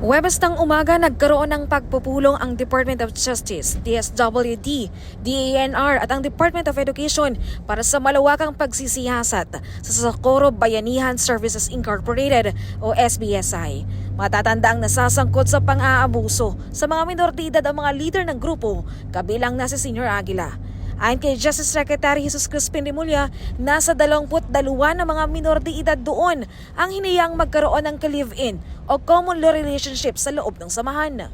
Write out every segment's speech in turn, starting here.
Webes ng umaga nagkaroon ng pagpupulong ang Department of Justice, DSWD, DANR at ang Department of Education para sa malawakang pagsisiyasat sa Socorro Bayanihan Services Incorporated o SBSI. Matatanda ang nasasangkot sa pang-aabuso sa mga minor de edad ang mga leader ng grupo, kabilang na si Senior Aguila. Ayon kay Justice Secretary Jesus Crispin Remulla, nasa 22 na mga minor de edad doon ang hinayang magkaroon ng ka-live-in o common law relationship sa loob ng samahan.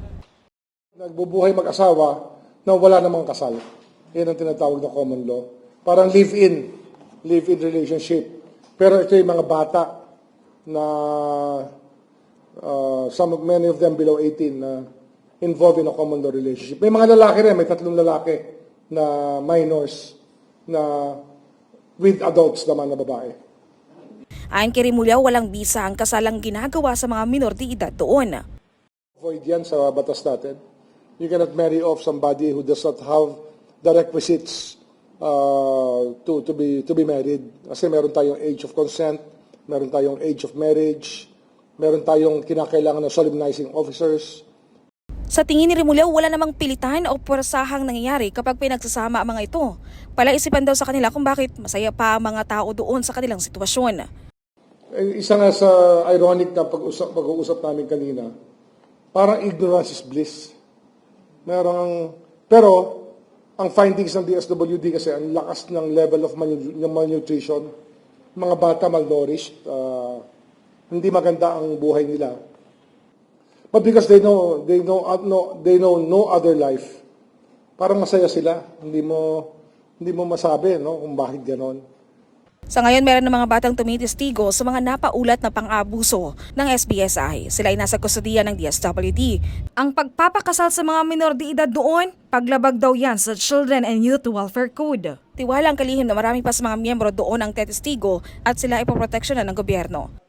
Nagbubuhay mag-asawa na wala namang kasal. Yan ang tinatawag na common law. Parang live-in, live-in relationship. Pero ito yung mga bata na uh, some, many of them below 18 na involved in a common law relationship. May mga lalaki rin, may tatlong lalaki na minors na with adults naman na babae. Ayon kay Remulla, walang bisa ang kasalang ginagawa sa mga minor de edad doon. Avoid yan sa batas natin. You cannot marry off somebody who does not have the requisites uh, to to be to be married. Kasi meron tayong age of consent, meron tayong age of marriage, meron tayong kinakailangan ng solemnizing officers. Sa tingin ni Remulla, wala namang pilitan o puwersahang nangyayari kapag pinagsasama ang mga ito. Palaisipan daw sa kanila kung bakit masaya pa ang mga tao doon sa kanilang sitwasyon. Isa nga sa ironic na pag-usap, pag-uusap namin kanina, parang ignorance is bliss. Merong, pero, ang findings ng DSWD kasi, ang lakas ng level of malnutrition, mga bata malnourished, uh, hindi maganda ang buhay nila. But because they know, they know, uh, no, they know no other life, parang masaya sila. Hindi mo, hindi mo masabi, no, kung bakit ganon. Sa ngayon, meron ng mga batang tumitestigo sa mga napaulat na pang-abuso ng SBSI. Sila ay nasa kustudiya ng DSWD. Ang pagpapakasal sa mga minor de edad doon, paglabag daw yan sa Children and Youth Welfare Code. Tiwala ang kalihim na marami pa sa mga miyembro doon ang tetestigo at sila ipoproteksyonan ng gobyerno.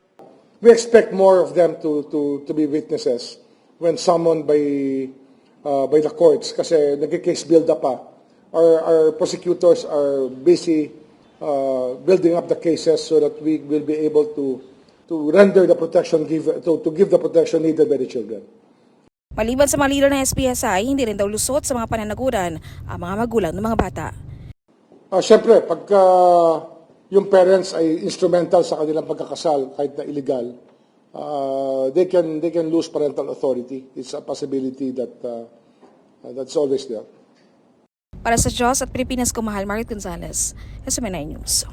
we expect more of them to to to be witnesses when summoned by uh, by the courts kasi nagki-case build up pa. Our our prosecutors are busy uh, building up the cases so that we will be able to to render the protection give to to give the protection needed by the children. Maliban sa leader ng SBSI, hindi rin daw lusot sa mga pananaguran ang mga magulang ng mga bata. Ah, Siyempre, pagka yung parents ay instrumental sa kanilang pagkakasal kahit na illegal, uh, they can they can lose parental authority. It's a possibility that uh, uh, that's always there. Para sa Diyos at Pilipinas, kumahal Marit Gonzalez, SMNI News.